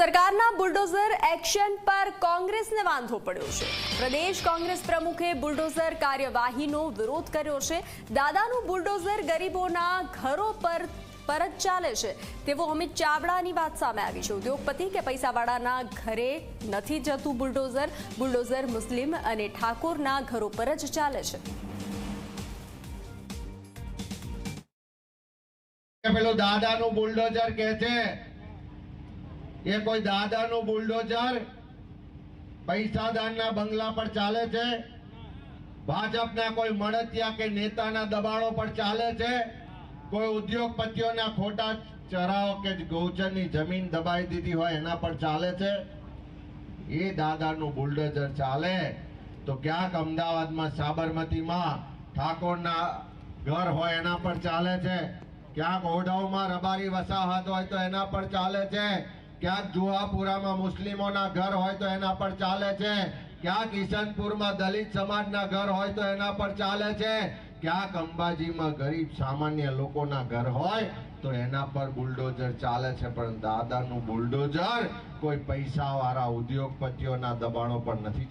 સરકારના bulldozer action પર કોંગ્રેસને વાંધો પડ્યો છે. પ્રદેશ કોંગ્રેસ પ્રમુખે બુલડોઝર કાર્યવાહીનો વિરોધ કર્યો છે. દાદાનું બુલડોઝર ગરીબોના ઘરો પર પરત ચાલે છે. તેવો અમિત ચાવડાની વાત સામે આવી છે. ઉદ્યોગપતિ કે પૈસાવાળાના ઘરે નથી જતું બુલડોઝર. બુલડોઝર મુસ્લિમ અને ઠાકોરના ઘરો પર જ ચાલે છે. દાદાનું બુલડોઝર કે છે એ કોઈ દાદાનું બુલડોઝર પૈસાદારના બંગલા પર ચાલે છે? ભાજપના કોઈ મળતિયા કે નેતાના દબાણો પર ચાલે છે? કોઈ ઉદ્યોગપતિઓના ખોટા ચરાઓ કે ગૌચરની જમીન દબાઈ દીધી હોય એના પર ચાલે છે? એ દાદાનું બુલડોઝર ચાલે તો ક્યાંક અમદાવાદમાં સાબરમતીમાં ઠાકોરના ઘર હોય એના પર ચાલે છે? ક્યાંક ઓઢાઉમાં રબારી વસાહત હોય તો એના પર ચાલે છે? ક્યાંક જુહાપુરામાં મુસ્લિમોના ઘર હોય તો એના પર ચાલે છે. ક્યાંક ઈશનપુરમાં દલિત સમાજના ઘર હોય તો એના પર ચાલે છે. ક્યાંક અંબાજીમાં ગરીબ સામાન્ય લોકોના ઘર હોય તો એના પર બુલડોઝર ચાલે છે. પણ દાદાનું બુલડોઝર કોઈ પૈસાવાળા ઉદ્યોગપતિઓના દબાણો પર નથી